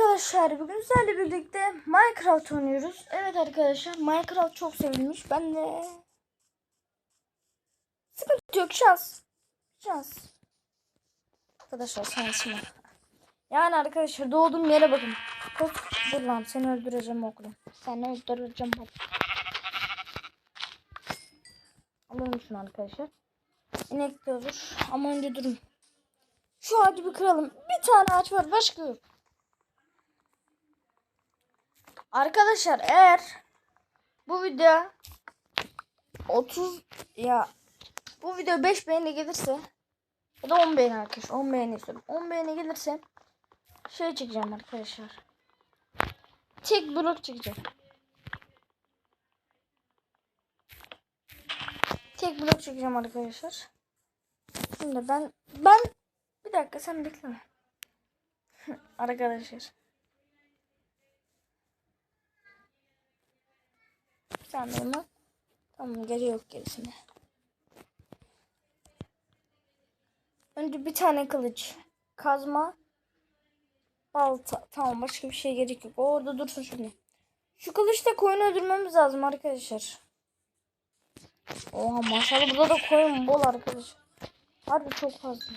arkadaşlar bugün sizlerle birlikte Minecraft oynuyoruz. Evet arkadaşlar Minecraft çok sevilmiş. Ben de sıkıntı yok şans. Şans. Arkadaşlar şansım var. Yani arkadaşlar doğduğum yere bakın. Kos dur lan seni öldüreceğim oğlum. Seni öldüreceğim oğlum. Alalım şunu arkadaşlar. İnek de olur. Ama önce durun. Şu ağacı bir kıralım. Bir tane ağaç var başka yok. Arkadaşlar eğer bu video 30 ya bu video 5 beğeni gelirse ya da 10 beğeni arkadaşlar 10 beğeni istiyorum. 10 beğeni gelirse şey çekeceğim arkadaşlar. Tek blok çekeceğim. Tek blok çekeceğim arkadaşlar. Şimdi ben ben bir dakika sen bekleme. arkadaşlar. Elma. Tamam geri yok gerisine. Önce bir tane kılıç. Kazma. Balta. Tamam başka bir şey gerek yok. Orada dursun şimdi. Şu kılıçla koyunu öldürmemiz lazım arkadaşlar. Oha maşallah burada da koyun bol arkadaşlar. Harbi çok fazla.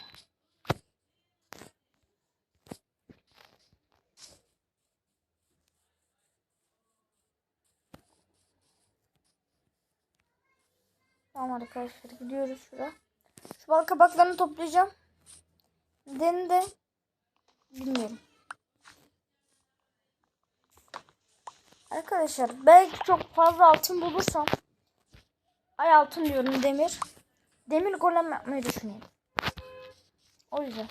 Tamam arkadaşlar gidiyoruz şuraya. Şu bal kabaklarını toplayacağım. Nedeni de bilmiyorum. Arkadaşlar belki çok fazla altın bulursam ay altın diyorum demir. Demir golem yapmayı düşünüyorum. O yüzden.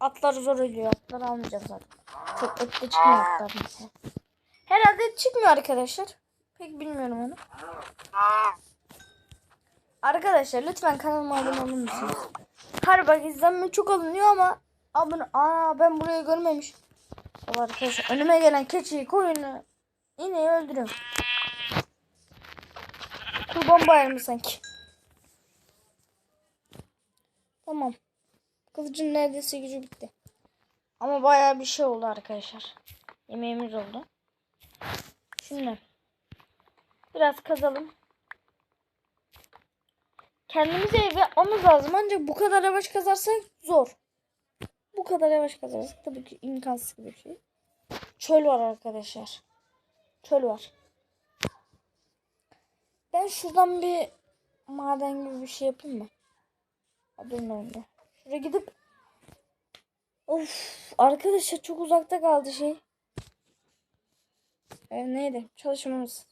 Atlar zor ölüyor. Atlar almayacağım zaten. Çok ötte çıkmıyor atlar mesela. Herhalde çıkmıyor arkadaşlar. Pek bilmiyorum onu. Arkadaşlar lütfen kanalıma abone olur musunuz? Her bak izlenme çok alınıyor ama abone... Aa ben burayı görmemiş. Arkadaşlar önüme gelen keçiyi koyunu ineği öldürüyorum. Kurban bayramı sanki. Tamam. Kılıcın neredeyse gücü bitti. Ama bayağı bir şey oldu arkadaşlar. Yemeğimiz oldu. Şimdi biraz kazalım. Kendimize ev yapmamız lazım. Ancak bu kadar yavaş kazarsak zor. Bu kadar yavaş kazarsak tabii ki imkansız gibi bir şey. Çöl var arkadaşlar. Çöl var. Ben şuradan bir maden gibi bir şey yapayım mı? Adım önde. Şuraya gidip Of arkadaşlar çok uzakta kaldı şey. E, neydi? Çalışmamız.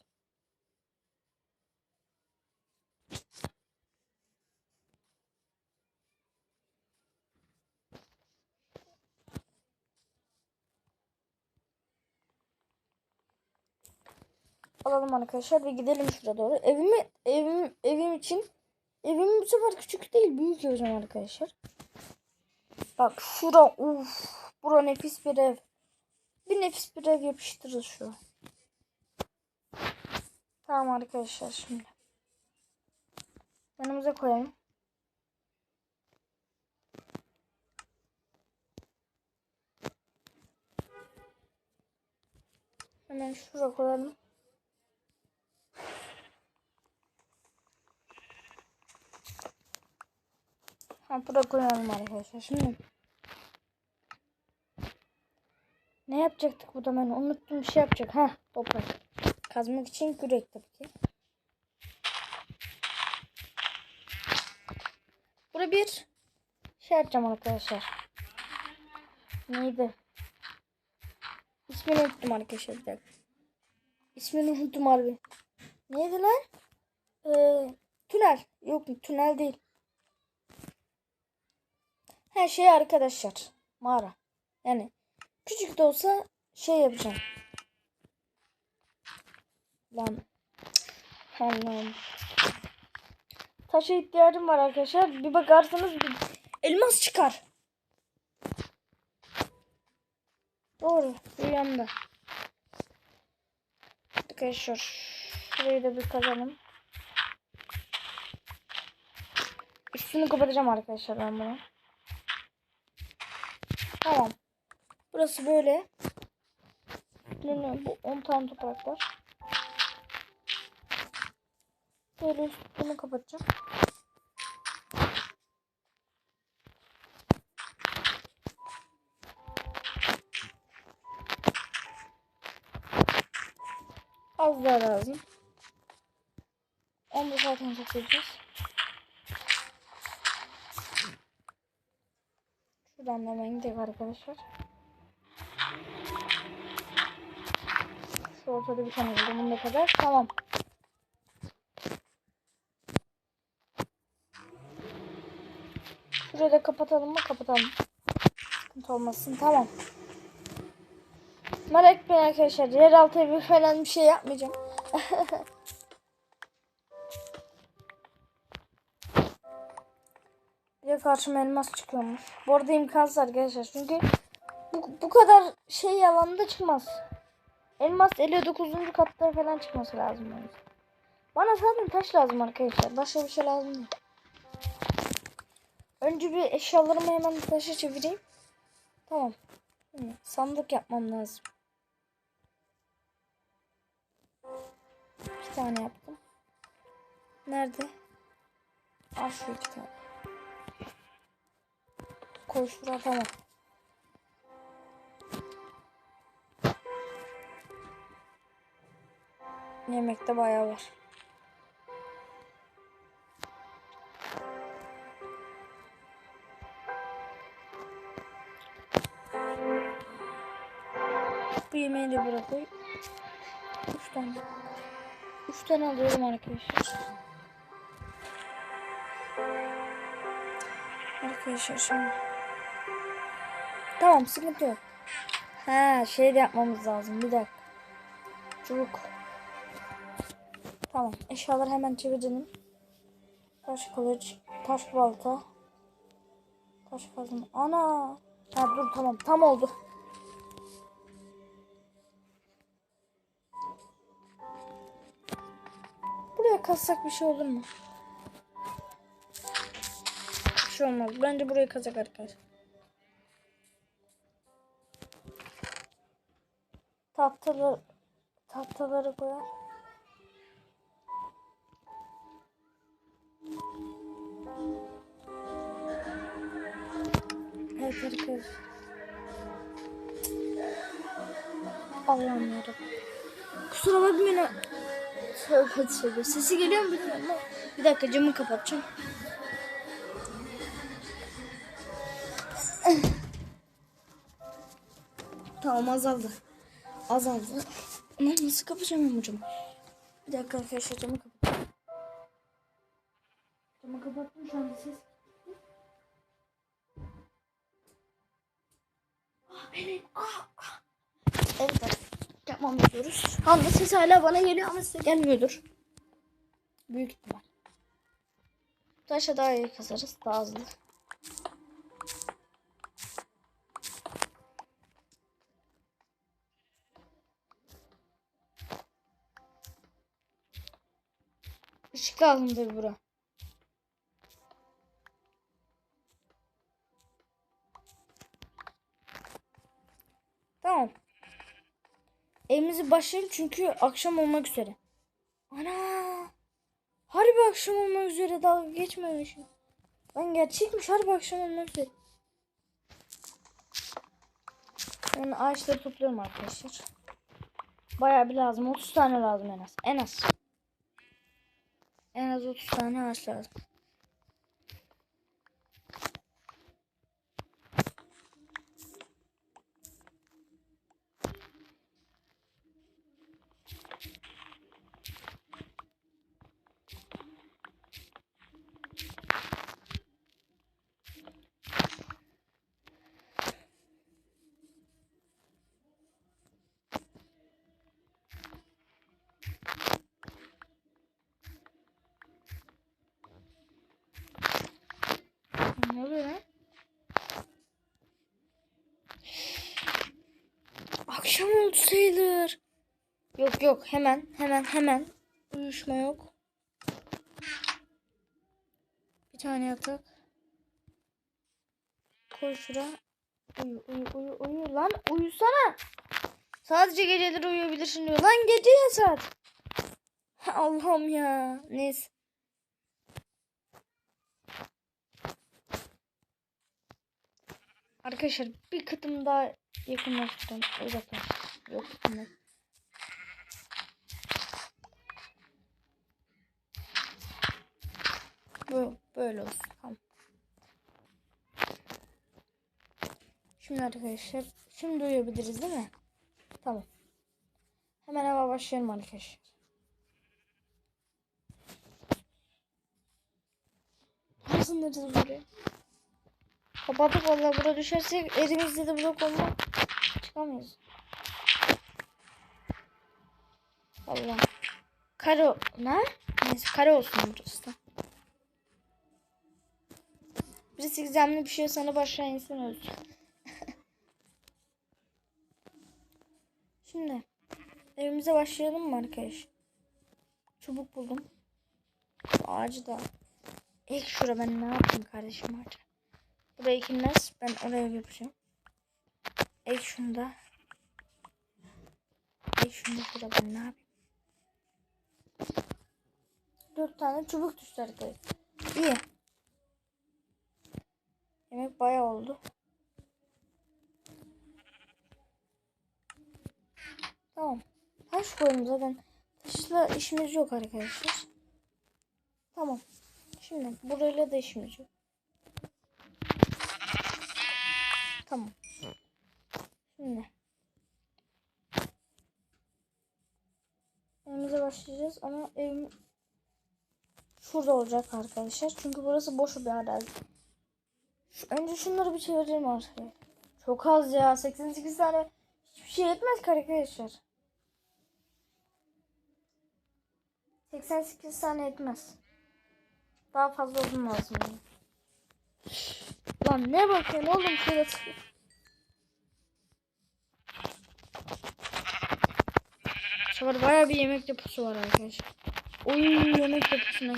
Alalım arkadaşlar ve gidelim şuraya doğru. Evimi evim evim için evim bu sefer küçük değil büyük yapacağım arkadaşlar. Bak şura uf bura nefis bir ev. Bir nefis bir ev yapıştırırız şu. Tamam arkadaşlar şimdi. Yanımıza koyalım. Hemen şuraya koyalım. Ha buraya koyalım arkadaşlar. Şimdi ne yapacaktık burada ben unuttum bir şey yapacak. Ha toprak. Kazmak için kürek tabii ki. Burada bir şey yapacağım arkadaşlar. Neydi? İsmini unuttum arkadaşlar bir dakika. İsmini unuttum harbi. Neydi lan? Ee, tünel. Yok tünel değil. Her şey arkadaşlar. Mağara. Yani küçük de olsa şey yapacağım. Lan. Allah'ım. Taşa ihtiyacım var arkadaşlar. Bir bakarsanız bir elmas çıkar. Doğru. Rüyamda. Arkadaşlar. Şurayı da bir kazalım. Üstünü kapatacağım arkadaşlar ben bunu. Tamam. Burası böyle. Bu 10 tane toprak var. Böyle üstünü kapatacağım. Az daha lazım. Onu da zaten toplayacağız. Şuradan da hemen gidelim arkadaşlar. Şu ortada bir tane buldum. Bunda kadar. Tamam. Da kapatalım mı? Kapatalım. Sıkıntı olmasın. Tamam. Merak etmeyin arkadaşlar. Yeraltı evi falan bir şey yapmayacağım. bir de karşıma elmas çıkıyormuş. Bu arada imkansız arkadaşlar. Çünkü bu, bu kadar şey yalanında çıkmaz. Elmas 59. katta falan çıkması lazım. Bana zaten taş lazım arkadaşlar. Başka bir şey lazım değil. Önce bir eşyalarımı hemen taşa çevireyim. Tamam. Sandık yapmam lazım. Bir tane yaptım. Nerede? Al şu iki tane. Koy şuraya tamam. Yemekte bayağı var. Bu yemeği de buraya koy. Tane. Üç tane alıyorum arkadaşlar. Arkadaşlar şimdi. Tamam sıkıntı yok. Ha şey de yapmamız lazım. Bir dakika. Çubuk. Tamam. Eşyaları hemen çevirelim. Taş kılıç. Taş balta. Taş kazma. Ana. Ha dur tamam. Tam oldu. Kazsak bir şey olur mu? Bir şey olmaz. Bence buraya kazak arkadaşlar. Tahtaları tahtaları koyar. Evet arkadaşlar. Allah'ım yarabbim. Kusura bakmayın. Tövbe tövbe. Sesi geliyor mu bilmiyorum ama. Bir dakika camı kapatacağım. Tamam azaldı. Azaldı. Nasıl kapatacağım ben bu camı? Bir dakika arkadaşlar. Camı anda ses hala bana geliyor ama size gelmiyordur. Büyük ihtimal. Taşa daha iyi kazarız. Daha hızlı. Işık lazım tabi bura. Evimizi başlayalım çünkü akşam olmak üzere. Ana! Harbi akşam olmak üzere dalga geçmemişim. Ben gerçekmiş harbi akşam olmak üzere. Ben ağaçları topluyorum arkadaşlar. Bayağı bir lazım. 30 tane lazım en az. En az. En az 30 tane ağaç lazım. Ne oluyor lan? Akşam oldu sayılır. Yok yok hemen hemen hemen. Uyuşma yok. Bir tane yatak. Koy şuraya. Uyu uyu uyu uyu lan uyusana. Sadece geceleri uyuyabilirsin diyor. Lan gece ya saat. Allah'ım ya. Neyse. Arkadaşlar bir kıtım daha yakınlaştım. Uzaklaştım. Yok yakınlaş. Bu böyle olsun. Tamam. Şimdi arkadaşlar şimdi uyuyabiliriz değil mi? Tamam. Hemen eve başlayalım arkadaşlar. Nasıl nerede böyle? Kapattık vallahi burada düşersek elimizde de blok olmaz. Çıkamayız. Allah. Kare ne? Neyse kare olsun burası da. Birisi gizemli bir şey sana başlayan insan ölsün. Şimdi evimize başlayalım mı arkadaş? Çubuk buldum. Ağacı da ek şura ben ne yapayım kardeşim ağacı. Buraya ekilmez. Ben oraya yapacağım. Ek şunu da. Ek şunu da ben ne yapayım. Dört tane çubuk düştü arkadaşlar. İyi. Yemek bayağı oldu. Tamam. Taş koyalım zaten. Taşla işimiz yok arkadaşlar. Tamam. Şimdi burayla da işimiz yok. Tamam. Şimdi. Evimize başlayacağız ama evim şurada olacak arkadaşlar. Çünkü burası boş bir arazi. Şu, önce şunları bir çevirelim arkadaşlar. Çok az ya. 88 tane hiçbir şey yetmez ki arkadaşlar. 88 tane yetmez. Daha fazla olsun lazım. Yani. Lan ne bakıyorsun oğlum kırıt. Sonra baya bir yemek deposu var arkadaşlar. Oy yemek deposuna.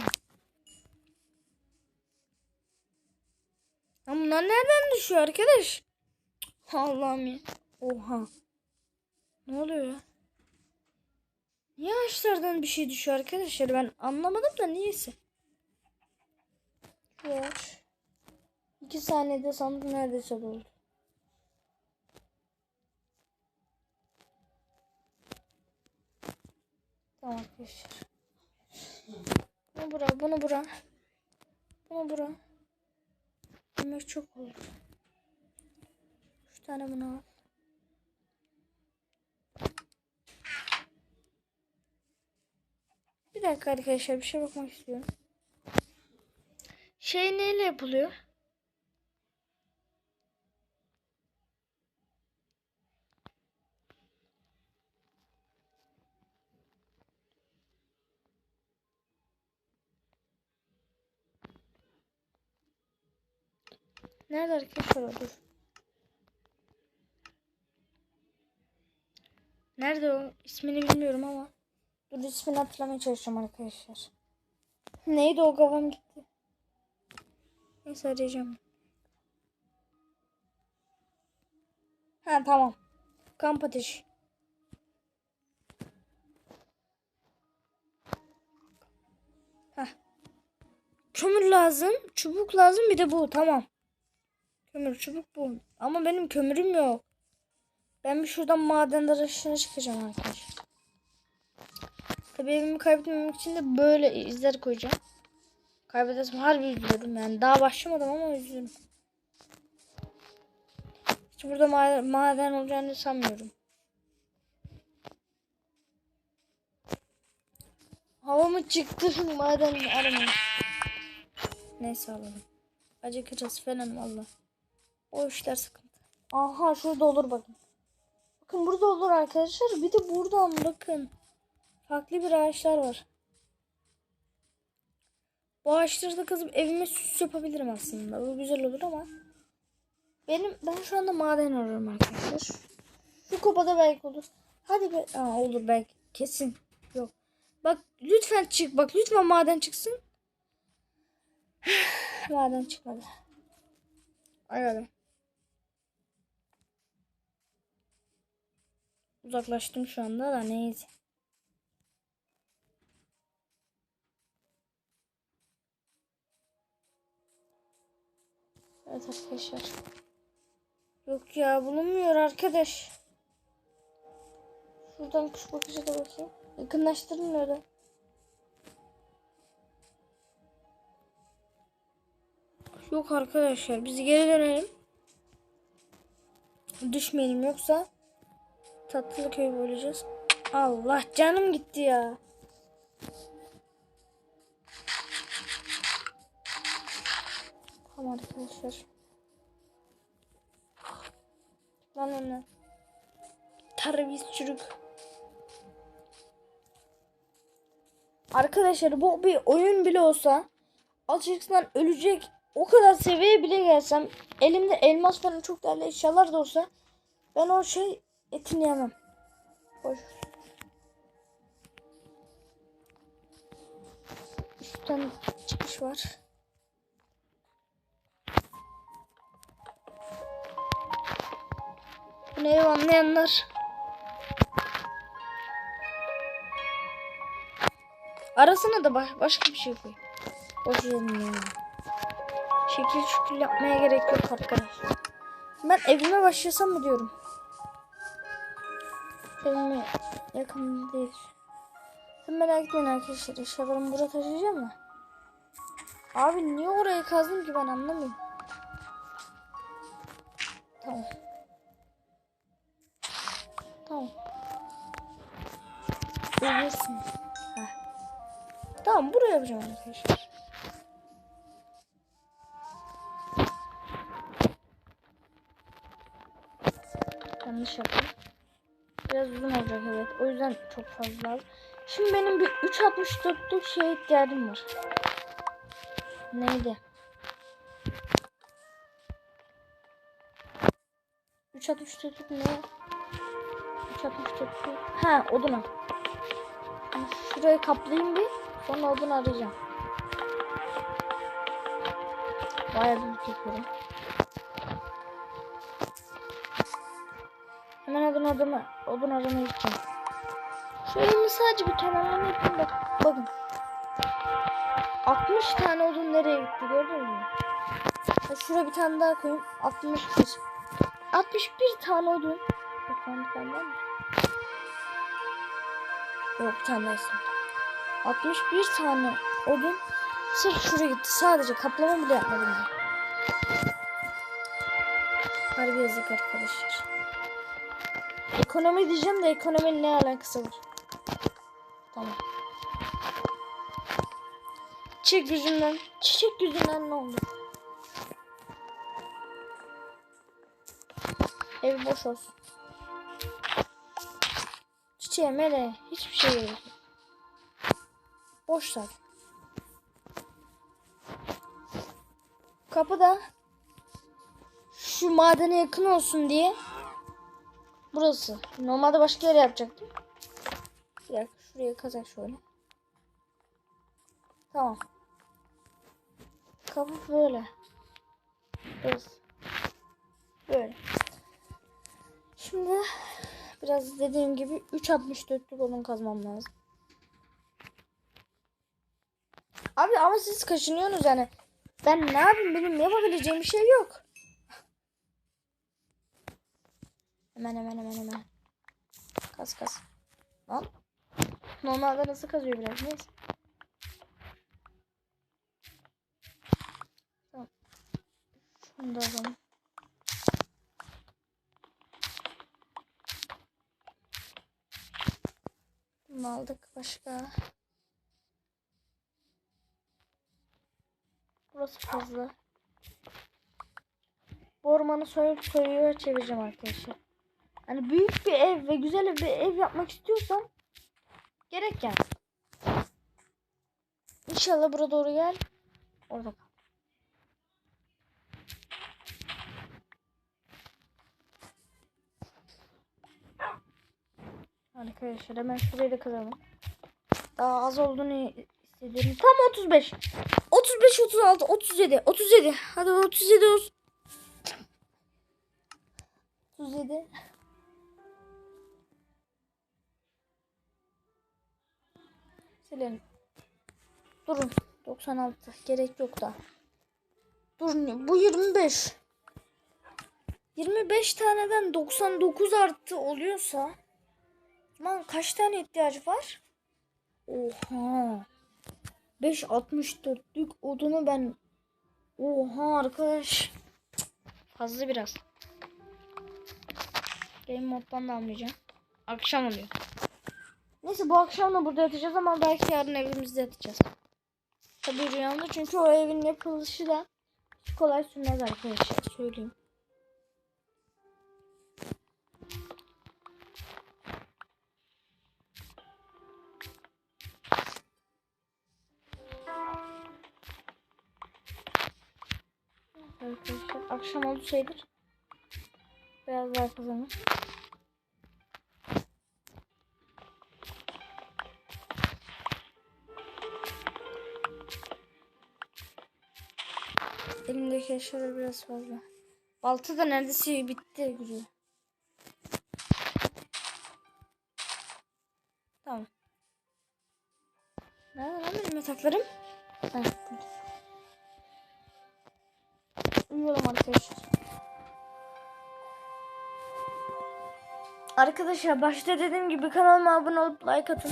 Ya bunlar nereden düşüyor arkadaş? Allah'ım ya. Oha. Ne oluyor ya? Niye ağaçlardan bir şey düşüyor arkadaşlar? Ben anlamadım da niyeyse. Watch. 2 saniyede sandık neredeyse doldu. Tamam arkadaşlar. Bunu bura, bunu bura. Bunu bura. Bunlar çok oldu. 3 tane bunu al. Bir dakika arkadaşlar bir şey bakmak istiyorum. Şey neyle yapılıyor? Nerede arkadaşlar o? Dur. Nerede o? İsmini bilmiyorum ama. Dur ismini hatırlamaya çalışacağım arkadaşlar. Neydi o kafam gitti. Neyse arayacağım. Ha tamam. Kamp ateşi. Heh. Kömür lazım. Çubuk lazım bir de bu. Tamam. Kömür çubuk bu. Ama benim kömürüm yok. Ben bir şuradan maden arayışına çıkacağım arkadaşlar. Tabii evimi kaybetmemek için de böyle izler koyacağım. Kaybedersem harbi üzülürüm yani. Daha başlamadım ama üzülürüm. Hiç burada maden, olacağını sanmıyorum. Hava mı çıktı maden aramayın. Neyse alalım. Acıkacağız falan valla. O işler sıkıntı. Aha şurada olur bakın. Bakın burada olur arkadaşlar. Bir de buradan bakın. Farklı bir ağaçlar var. Bu ağaçları da kazıp evime süs yapabilirim aslında. Bu güzel olur ama. Benim ben şu anda maden arıyorum arkadaşlar. Şu kupada belki olur. Hadi be. Aa, olur belki. Kesin. Yok. Bak lütfen çık. Bak lütfen maden çıksın. maden çıkmadı. Ay uzaklaştım şu anda da neyse. Evet arkadaşlar. Yok ya bulunmuyor arkadaş. Şuradan kuş bakıcı da bakayım. Yakınlaştırın öyle. Yok arkadaşlar biz geri dönelim. Düşmeyelim yoksa tatlı köy olacağız. Allah canım gitti ya. Tamam arkadaşlar. Lan lan. Terbiyesiz çocuk. Arkadaşlar bu bir oyun bile olsa açıkçası ölecek o kadar seviyeye bile gelsem elimde elmas falan çok değerli eşyalar da olsa ben o şey etini yemem. Boş. Üstten çıkış var. Bunu ev anlayanlar. Arasına da baş- başka bir şey koy. Boş yerim ya. Şekil şükür yapmaya gerek yok arkadaşlar. Ben evime başlasam mı diyorum. Evime yakın değil. Sen merak etmeyin arkadaşlar. Eşyalarımı buraya taşıyacağım mı? Abi niye oraya kazdım ki ben anlamıyorum. Tamam. Tamam. Ölürsün. Heh. Tamam buraya yapacağım arkadaşlar. Yanlış yaptım. Biraz uzun olacak evet. O yüzden çok fazla az. Şimdi benim bir 3.64'lük şeye ihtiyacım var. Neydi? 3.64'lük ne? 3.64'lük. Ha oduna. Şurayı kaplayayım bir. Sonra odun arayacağım. Bayağı büyük yapıyorum. Hemen odun adamı, odun aramaya gideceğim. Şu elimi sadece bir tamamlamayı yapayım bak. Bakın. 60 tane odun nereye gitti gördün mü? Ha, şuraya bir tane daha koyayım. 61. 61 tane odun. Bakalım bir tane daha? Yok bir tane daha istedim. 61 tane odun sırf şuraya gitti. Sadece kaplama bile yapmadım ben. Harbi yazık arkadaşlar. Ekonomi diyeceğim de ekonominin ne alakası var? Tamam. Çiçek yüzünden, çiçek yüzünden ne oldu? Ev boş olsun. Çiçeğe, meleğe hiçbir şey yok. Boş zaten. Kapıda şu madene yakın olsun diye burası. Normalde başka yere yapacaktım. Bir şuraya kazak şöyle. Tamam. Kapı böyle. Burası. Böyle. Şimdi biraz dediğim gibi 3.64'lük odun kazmam lazım. Abi ama siz kaşınıyorsunuz yani. Ben ne yapayım benim yapabileceğim bir şey yok. Hemen hemen hemen hemen. Kaz kaz. Lan. Normalde nasıl kazıyor biraz neyse. Tamam. Şunu da alalım. Bunu aldık başka. Burası fazla. Bu ormanı soyup soyuya çevireceğim arkadaşlar. Hani büyük bir ev ve güzel bir ev yapmak istiyorsam gerek yani. İnşallah burada doğru gel. Orada kal. Arkadaşlar hemen şurayı da kazalım. Daha az olduğunu hissediyorum. Tam 35. 35, 36, 37, 37. Hadi 37 olsun. 37. Silelim. Durun. 96. Gerek yok da. Durun. Bu 25. 25 taneden 99 arttı oluyorsa Lan kaç tane ihtiyaç var? Oha. 5 64'lük odunu ben Oha arkadaş. Fazla biraz. Game moddan da almayacağım. Akşam oluyor. Neyse bu akşam da burada yatacağız ama belki yarın evimizde yatacağız. Tabii rüyamda çünkü o evin yapılışı da kolay sürmez arkadaşlar söyleyeyim. Arkadaşlar akşam oldu sayılır. Biraz daha kazanır. Elimdeki eşyalar biraz fazla. Balta da neredeyse bitti gücü. Tamam. Nerede lan benim yataklarım? Heh. Uyuyorum arkadaşlar. Arkadaşlar başta dediğim gibi kanalıma abone olup like atın.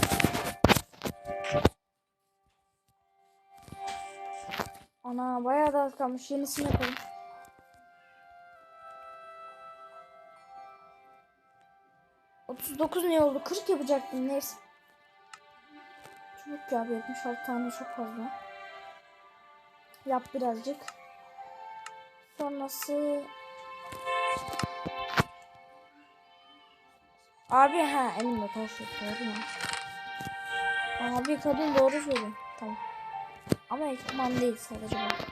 Ana bayağı da az kalmış. Yenisini yapalım. Otuz dokuz ne oldu? Kırk yapacaktım. Neyse. Çok ya 76 tane çok fazla. Yap birazcık. Sonrası Abi ha elimde mu? Abi kadın doğru söylüyor. Tamam. Ama ekipman değil sadece bu.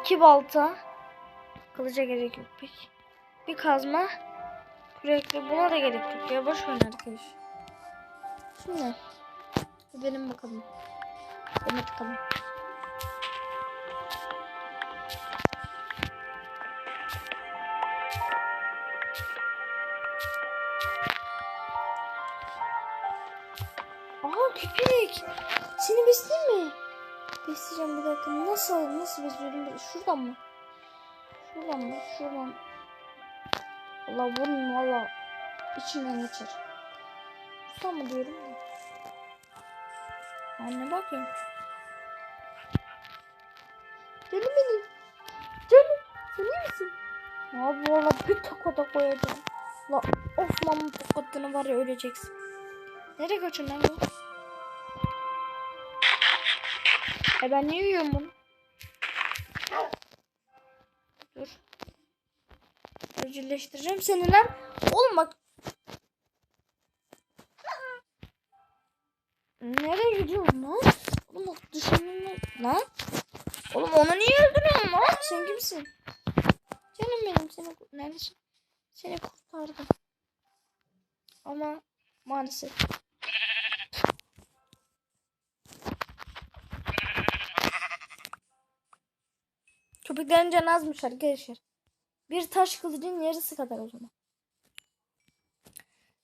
İki balta. Kılıca gerek yok pek. Bir kazma. Kürekli buna da gerek yok ya boş verin arkadaş. Şimdi benim bakalım. Benim bakalım. Şuradan mı? Şuradan mı? Şuradan. Allah bunun valla içinden geçer. Şuradan mı diyorum da. Anne bakıyorum. Canım benim. Canım. Sen iyi misin? Abi valla bir tokada koyacağım. La of mamın tokatını var ya öleceksin. Nereye kaçıyorsun lan bu? E ben niye yiyorum bunu? Öcülleştireceğim seni lan. Oğlum bak. Nereye gidiyorsun lan? Oğlum bak düşündüm lan. Oğlum onu niye öldürüyorsun lan? Sen kimsin? Canım benim seni neredesin? Seni kurtardım. Ama maalesef. Köpeklerin canı azmış arkadaşlar. Bir taş kılıcın yarısı kadar o zaman.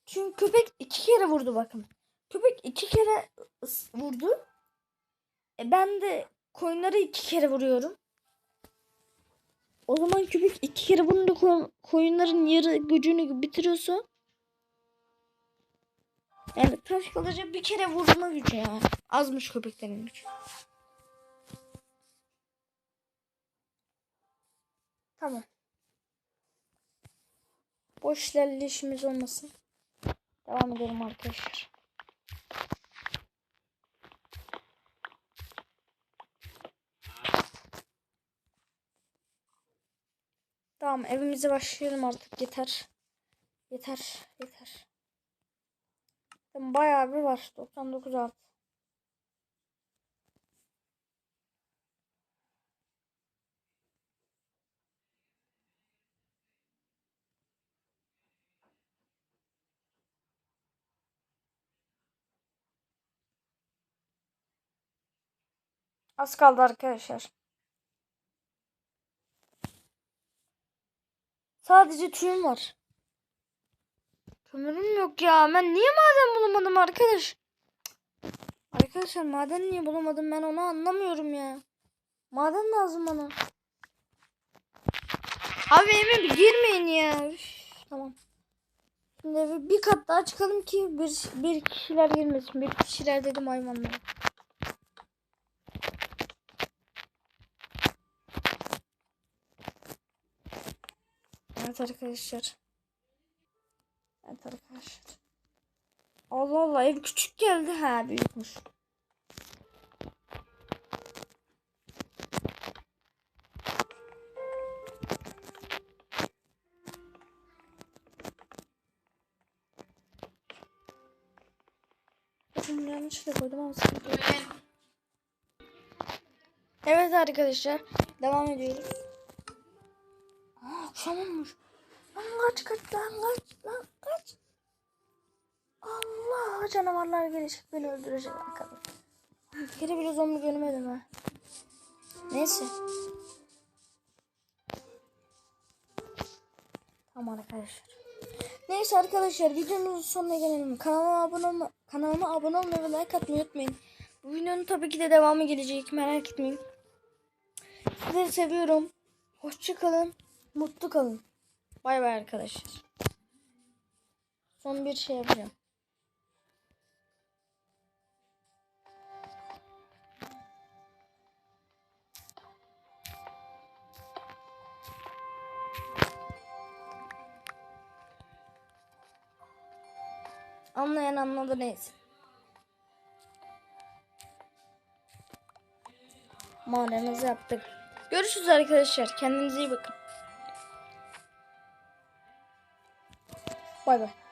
Çünkü köpek iki kere vurdu bakın. Köpek iki kere vurdu. E ben de koyunları iki kere vuruyorum. O zaman köpek iki kere vurunca koyun- koyunların yarı gücünü bitiriyorsa yani taş kılıcı bir kere vurma gücü yani. Azmış köpeklerin gücü. Tamam. Boş işimiz olmasın. Devam edelim arkadaşlar. Tamam evimize başlayalım artık yeter. Yeter yeter. Bayağı bir var. 99 artı. Az kaldı arkadaşlar. Sadece tüyüm var. Kömürüm yok ya. Ben niye maden bulamadım arkadaş? Arkadaşlar maden niye bulamadım ben onu anlamıyorum ya. Maden lazım bana. Abi evime bir girmeyin ya. Üf, tamam. Şimdi eve bir kat daha çıkalım ki bir, bir kişiler girmesin. Bir kişiler dedim hayvanlar. Evet arkadaşlar. Evet arkadaşlar. Allah Allah ev küçük geldi ha büyükmüş. Bakın yanlışlıkla koydum ama sıkıntı yok. Evet arkadaşlar devam ediyoruz. Aa, akşam olmuş. Lan kaç kaç lan kaç lan kaç. Allah canavarlar gelecek beni öldürecek arkadaşlar. Bir kere bile zombi görmedim ha. Neyse. Tamam arkadaşlar. Neyse arkadaşlar videomuzun sonuna gelelim. Kanalıma abone olma, kanalıma abone olmayı ve like atmayı unutmayın. Bu videonun tabii ki de devamı gelecek merak etmeyin. Sizleri seviyorum. Hoşça kalın. Mutlu kalın. Bay bay arkadaşlar. Son bir şey yapacağım. Anlayan anladı neyse. Madenimizi yaptık. Görüşürüz arkadaşlar. Kendinize iyi bakın. See.